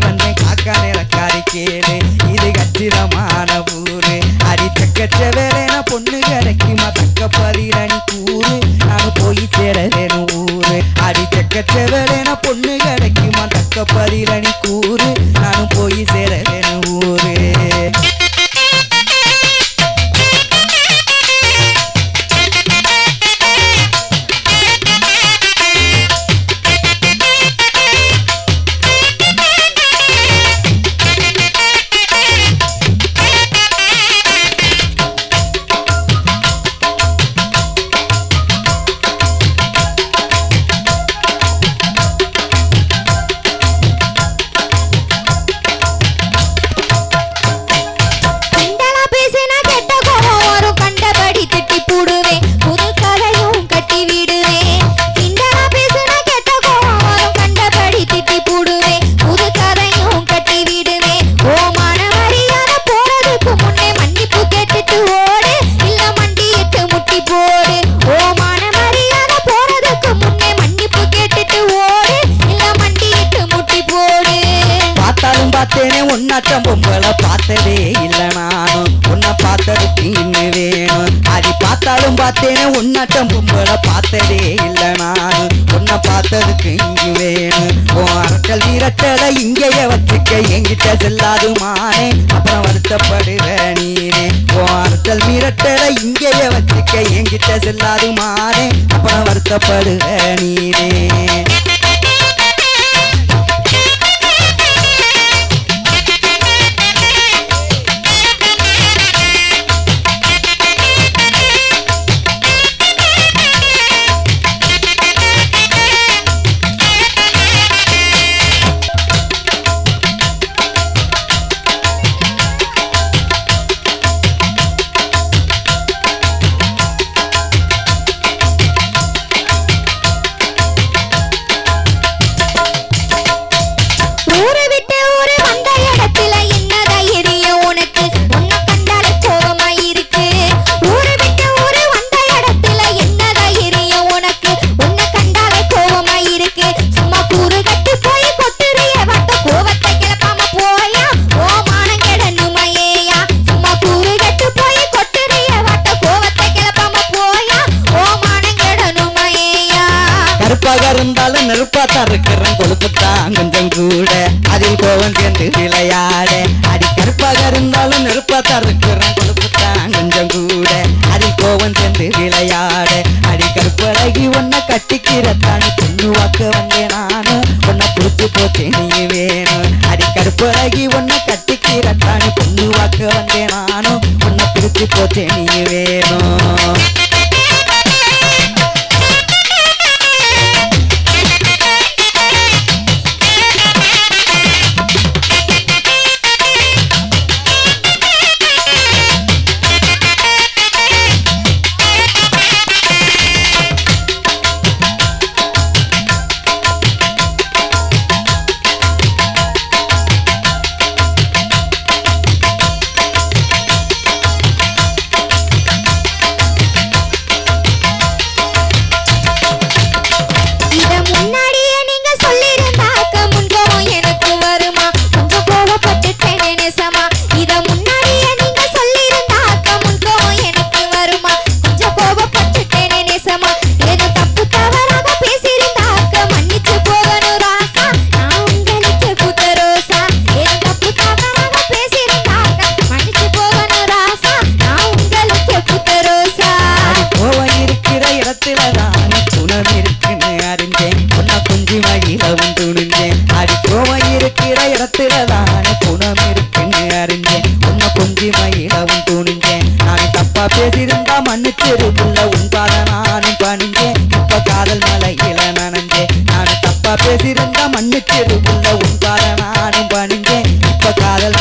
வந்தேன் காக்கா நிலக்காரி கேளு. இது கச்சிதமான ஊரு. அடி தக்கச்ச வேலைனா பொண்ணு கிடைக்குமா? தக்க பதிலணி கூறு. நான் போய் சேர வேணும் ஊரு. அடி தக்கச்ச வேலைனா பொண்ணு கிடைக்குமா? தக்க பதிலணி கூறு. நான் போய் சேர ஊரு. பார்த்தாலும் பார்த்தேனே உன்னாட்டம் பொம்பளை பார்த்ததே இல்ல நான். உன்னை பார்த்ததுக்கு இங்கு வேணும் உன் அரட்டல் வீரட்டலை இங்கேயே வச்சுக்க எங்கிட்ட செல்லாது மானே. அப்புறம் வருத்தப்படுற நீனே. உன் அரட்டல் மீரட்டலை இங்கேயே வச்சுக்க எங்கிட்ட செல்லாது மானே. அப்புறம் வருத்தப்படுற நீனே. கொழுப்புத்தான் கொஞ்சம் கூட. அதில் கோவம் சேர்ந்து விளையாட. அடி கருப்பாக இருந்தாலும் நெருப்பா இருக்கிறேன். கொழுப்புத்தான் கொஞ்சம் கூட. அதில் கோவம் சேர்ந்து விளையாட. அடி கருப்பழகி ஒன்ன கட்டிக்கிறத்தான் பொண்ணு வாக்க வந்தேன் நானு. உன்னை பிடிச்சு போச்சு நீ வேணும் அடி கருப்பழகி ஒன்ன கட்டிக்கிறத்தான் பொண்ணு வாக்க வந்தேன் நானும் உன்னை பிடிச்சு போச்சு நீ வேணும் எதிர்ந்த மண்ணுக்கு உள்ள உன் காரணம் பணிஞ்சேன் இப்ப காதல்